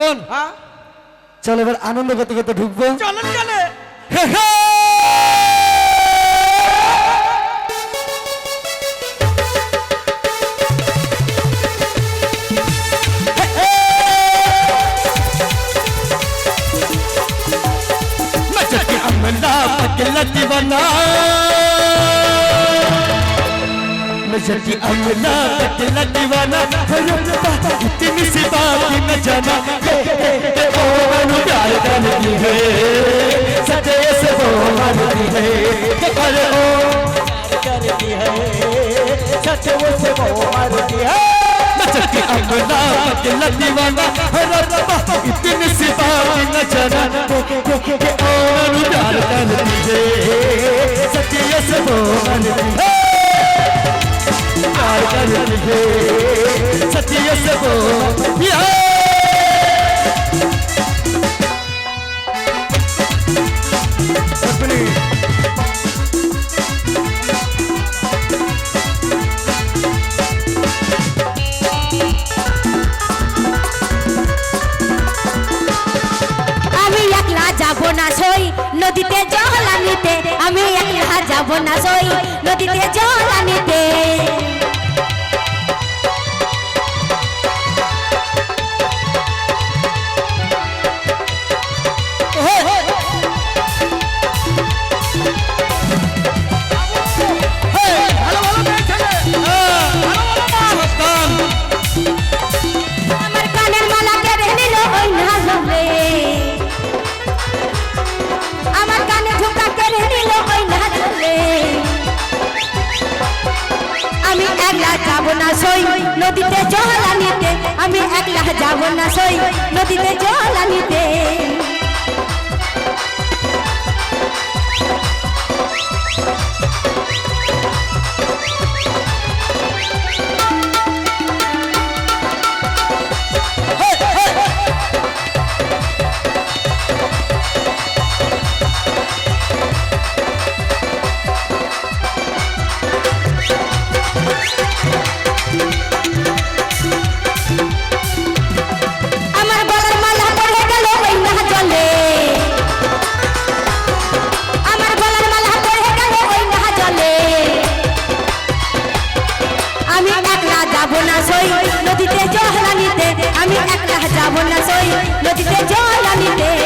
শোন, হ্যাঁ চল এবার আনন্দ করতে করতে ঢুকবো চলেন চলে হে হে! नचत के अमला पकला दीवाना नचत के अमला पकला दीवाना। इतनी सी बात न जाना। ओ, मनु प्यार करती है। मानती है। करती है। से वो मरती है। के अमला पकला दीवाना। न जाना। ओ मानती ಇದೆ ಸತ್ಯ ಎಸಗೋ যাব না সই। নদীতে জল আনিতে। আমি একলা যাব না সই। নদীতে জল আনিতে। নদীতে জল আনিতে আমি একলা যাব না সই। নদীতে জল আনিতে। যাব না সই নদীতে জল আনিতে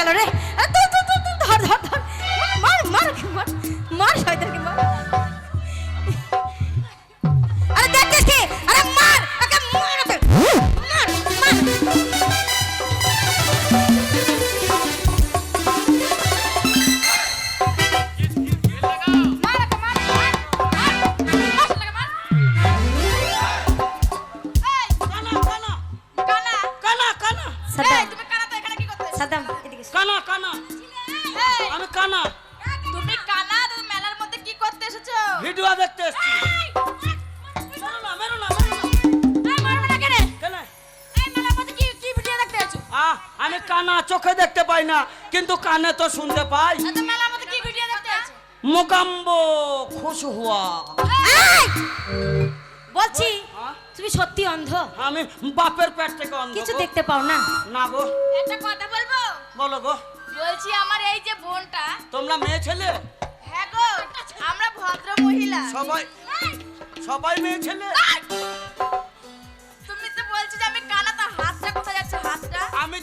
গেল রে। ধর ধর ধর। মার মার মার মার শয়তানকে কানা চোখে দেখতে পাই না কিন্তু কানে তো শুনতে পাই। মোকাম্বো খুশ হুয়া। বলছি হ্যাঁ? তুমি সত্যি অন্ধ? আমি বাপের পেট থেকে অন্ধ কিছু দেখতে পাও না? না গো। একটা কথা বলব? বলো গো। বলছি আমার এই যে বোনটা তোমরা মেয়ে ছেলে? হ্যাঁ গো আমরা ভদ্র মহিলা। সবাই সবাই মেয়ে ছেলে?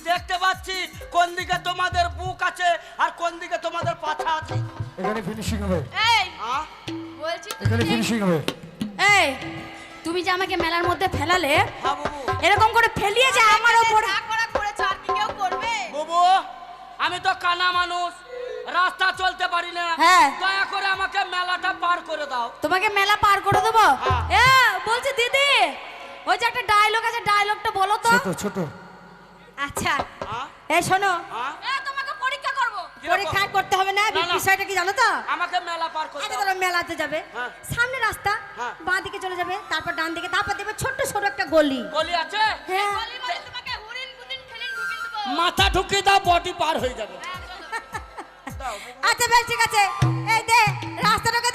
দেখতে পাচ্ছি কোন দিকে তোমাদের বুক আছে আর কোন দিকে তোমাদের পাছা আছে? এখানে ফিনিশিং হবে। এই? বলছি এখানে ফিনিশিং হবে। এই তুমি যে আমাকে মেলার মধ্যে ফেলালে হ্যাঁ এরকম করে ফেলিয়ে যে আমার ওপরে। যা করার করেছ আর কি কেউ করবে? বাবু আমি তো কানা মানুষ রাস্তা চলতে পারি না। হ্যাঁ। দয়া করে আমাকে মেলাটা পার করে দাও। তোমাকে মেলা পার করে দেবো? হ্যাঁ। বলছি দিদি ওই যে একটা ডায়লগ আছে ডায়লগটা বলো তো। ছোট ছোট। আচ্ছা? এই শোনো? তোমাকে পরীক্ষা করব। পরীক্ষা করতে হবে না। বিষয়টা কি জানো তো? আমাকে মেলা পার করে আগে মেলাতে যাবে। হ্যাঁ। সামনে রাস্তা হ্যাঁ। বাঁ দিকে চলে যাবে তারপর ডান দিকে তারপর দেবে ছোট্ট ছোট একটা গলি। গলি আছে? হ্যাঁ। মানে তোমাকে হুরিন বুদিন ঠেলিন ঢুকিয়ে দেবো। মাথা ঢুকিয়ে দাও বডি পার হয়ে যাবে। হ্যাঁ। আচ্ছা বেশ ঠিক আছে। এই দে রাস্তাটাকে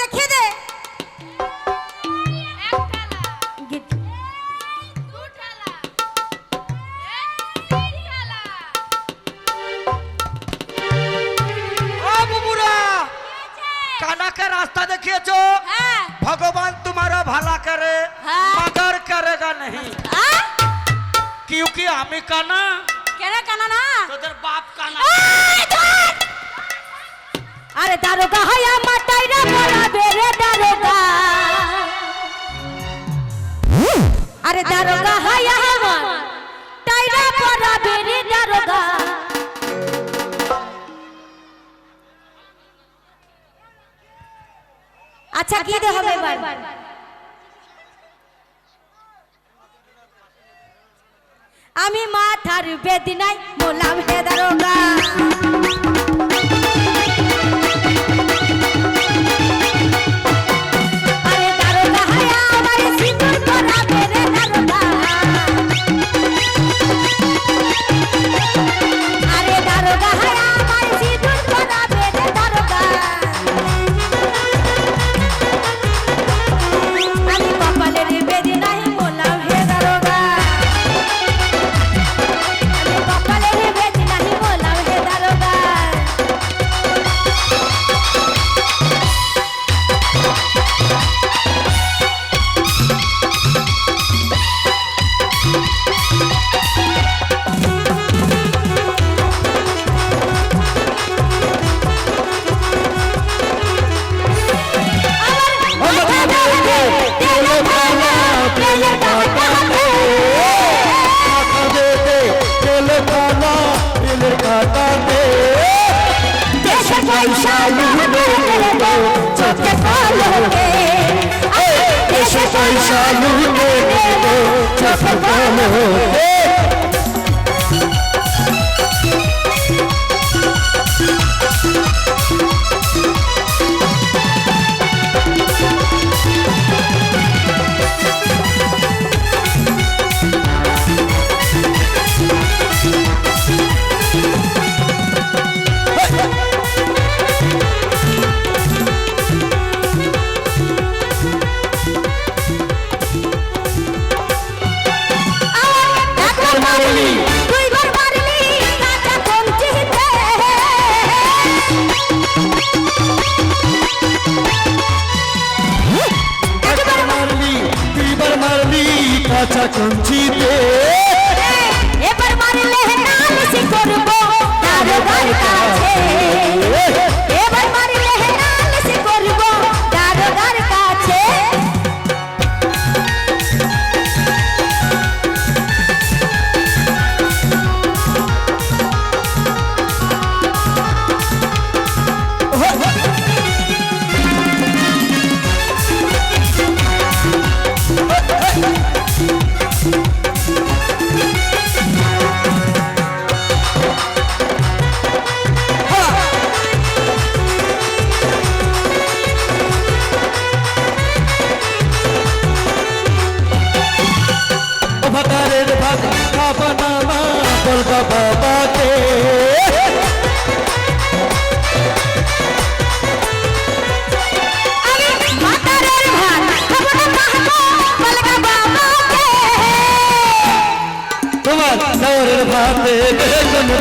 কানাকে রাস্তা দেখিয়েছো হ্যাঁ भगवान तुम्हारा भला करे हाँ। मगर करेगा नहीं আ? क्योंकि আমি কানা কেন কানা না তোদের বাপ কানা এই ধর! আরে দারোগা হয় আমার টাইরা পড়া বেরে দারোগা আমি মাথার বেদিনাই মোলাম হে দেশে পয়সা লুটে Atakın